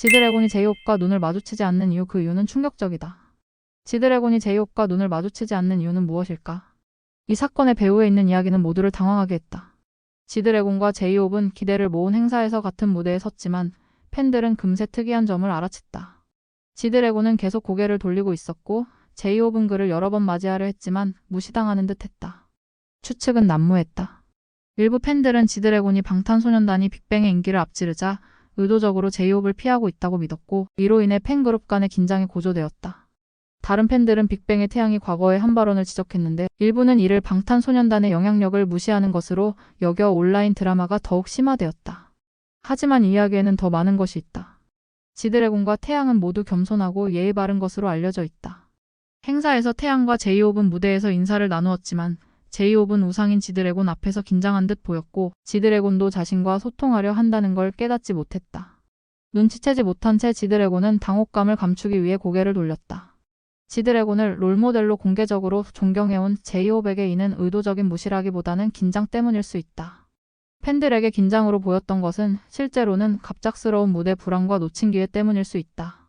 지드래곤이 제이홉과 눈을 마주치지 않는 이유 그 이유는 충격적이다. 지드래곤이 제이홉과 눈을 마주치지 않는 이유는 무엇일까? 이 사건의 배후에 있는 이야기는 모두를 당황하게 했다. 지드래곤과 제이홉은 기대를 모은 행사에서 같은 무대에 섰지만 팬들은 금세 특이한 점을 알아챘다. 지드래곤은 계속 고개를 돌리고 있었고 제이홉은 그를 여러 번 맞이하려 했지만 무시당하는 듯 했다. 추측은 난무했다. 일부 팬들은 지드래곤이 방탄소년단이 빅뱅의 인기를 앞지르자 의도적으로 제이홉을 피하고 있다고 믿었고 이로 인해 팬그룹 간의 긴장이 고조되었다. 다른 팬들은 빅뱅의 태양이 과거의 한 발언을 지적했는데 일부는 이를 방탄소년단의 영향력을 무시하는 것으로 여겨 온라인 드라마가 더욱 심화되었다. 하지만 이 이야기에는 더 많은 것이 있다. 지드래곤과 태양은 모두 겸손하고 예의 바른 것으로 알려져 있다. 행사에서 태양과 제이홉은 무대에서 인사를 나누었지만 제이홉은 우상인 지드래곤 앞에서 긴장한 듯 보였고 지드래곤도 자신과 소통하려 한다는 걸 깨닫지 못했다. 눈치채지 못한 채 지드래곤은 당혹감을 감추기 위해 고개를 돌렸다. 지드래곤을 롤모델로 공개적으로 존경해온 제이홉에게 이는 의도적인 무시라기보다는 긴장 때문일 수 있다. 팬들에게 긴장으로 보였던 것은 실제로는 갑작스러운 무대 불안과 놓친 기회 때문일 수 있다.